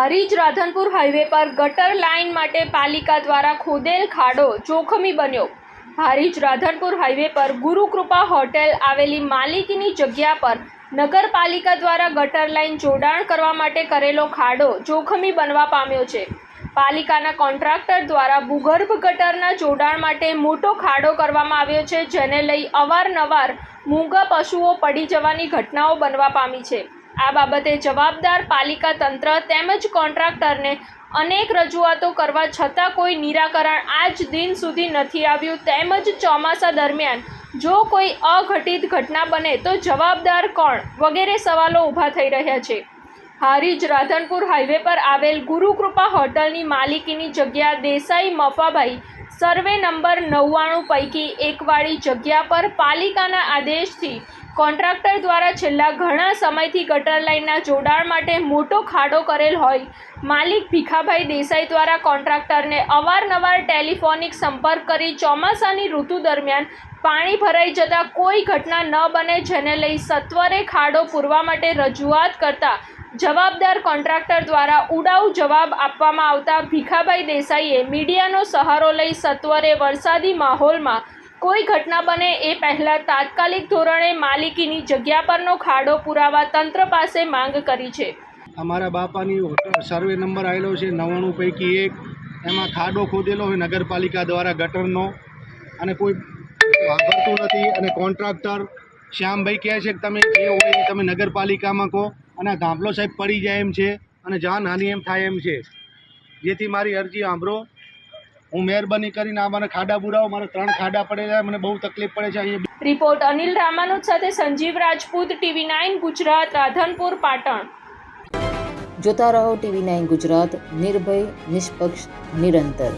Harij Radhanpur highway પર ગટર line માટે પાલિકા દ્વારા ખોદેલ ખાડો જોખમી બન્યો. હારીજ રાધનપુર હાઈવે પર ગુરુકૃપા હોટેલ આવેલી માલિકીની જગ્યા પર નગરપાલિકા દ્વારા ગટર લાઇન જોડાણ કરવા માટે કરેલો ખાડો જોખમી બનવા પામ્યો છે. પાલિકાના કોન્ટ્રાક્ટર દ્વારા ભૂગર્ભ ગટરના જોડાણ માટે મોટો ખાડો કરવામાં આવ્યો છે, જેને લઈ અવારનવાર મૂંગા પશુઓ પડી જવાની ઘટનાઓ બનવા પામી છે. આ બાબતે જવાબદાર પાલિકા તંત્ર તેમજ કોન્ટ્રાક્ટરને અનેક રજૂઆતો કરવા છતાં કોઈ નિરાકરણ આજ દિન સુધી નથી આવ્યું. તેમજ ચોમાસા દરમિયાન જો કોઈ અઘટિત ઘટના બને તો જવાબદાર કોણ વગેરે સવાલો ઊભા થઈ રહ્યા છે. હારીજ રાધનપુર હાઈવે પર આવેલ ગુરુકૃપા હોટલની માલિકીની જગ્યા દેસાઈ મફાભાઈ સર્વે નંબર નવ્વાણું પૈકી એકવાળી જગ્યા પર પાલિકાના આદેશથી કોન્ટ્રાક્ટર દ્વારા છેલ્લા ઘણા સમયથી ગટર લાઇનના જોડાણ માટે મોટો ખાડો કરેલ હોય. માલિક ભીખાભાઈ દેસાઈ દ્વારા કોન્ટ્રાક્ટરને અવારનવાર ટેલિફોનિક સંપર્ક કરી ચોમાસાની ઋતુ દરમિયાન પાણી ભરાઈ જતાં કોઈ ઘટના ન બને, જેને લઈ સત્વરે ખાડો પૂરવા માટે રજૂઆત કરતા જવાબદાર કોન્ટ્રાક્ટર દ્વારા ઉડાઉ જવાબ આપવામાં આવતા ભીખાભાઈ દેસાઈએ મીડિયાનો સહારો લઈ સત્વરે વરસાદી માહોલમાં કોઈ ઘટના બને એ પહેલાં તાત્કાલિક ધોરણે માલિકીની જગ્યા પરનો ખાડો પુરાવા તંત્ર પાસે માંગ કરી છે. અમારા બાપાની હોટલ સર્વે નંબર આવેલો છે નવ્વાણું પૈકી એક. એમાં ખાડો ખોદેલો હોય નગરપાલિકા દ્વારા ગટરનો. અને કોઈ વાપરતું નથી અને કોન્ટ્રાક્ટર શ્યામભાઈ કહે છે કે તમે જે હોય તમે નગરપાલિકામાં કહો. અને ગામલો સાહેબ પડી જાય એમ છે અને જાનહાનિ એમ થાય એમ છે. જેથી મારી અરજી સાંભળો. હું મહેરબાની કરીને આ મને ખાડા બુરાવો મારે ત્રણ ખાડા પડે છે મને બહુ તકલીફ પડે છે અહીંયા. રિપોર્ટ અનિલ રામાનુજ સાથે સંજીવ રાજપૂત ટીવી નાઇન ગુજરાત રાધનપુર પાટણ. જોતા રહો ટીવી નાઇન ગુજરાત નિર્ભય નિષ્પક્ષ નિરંતર.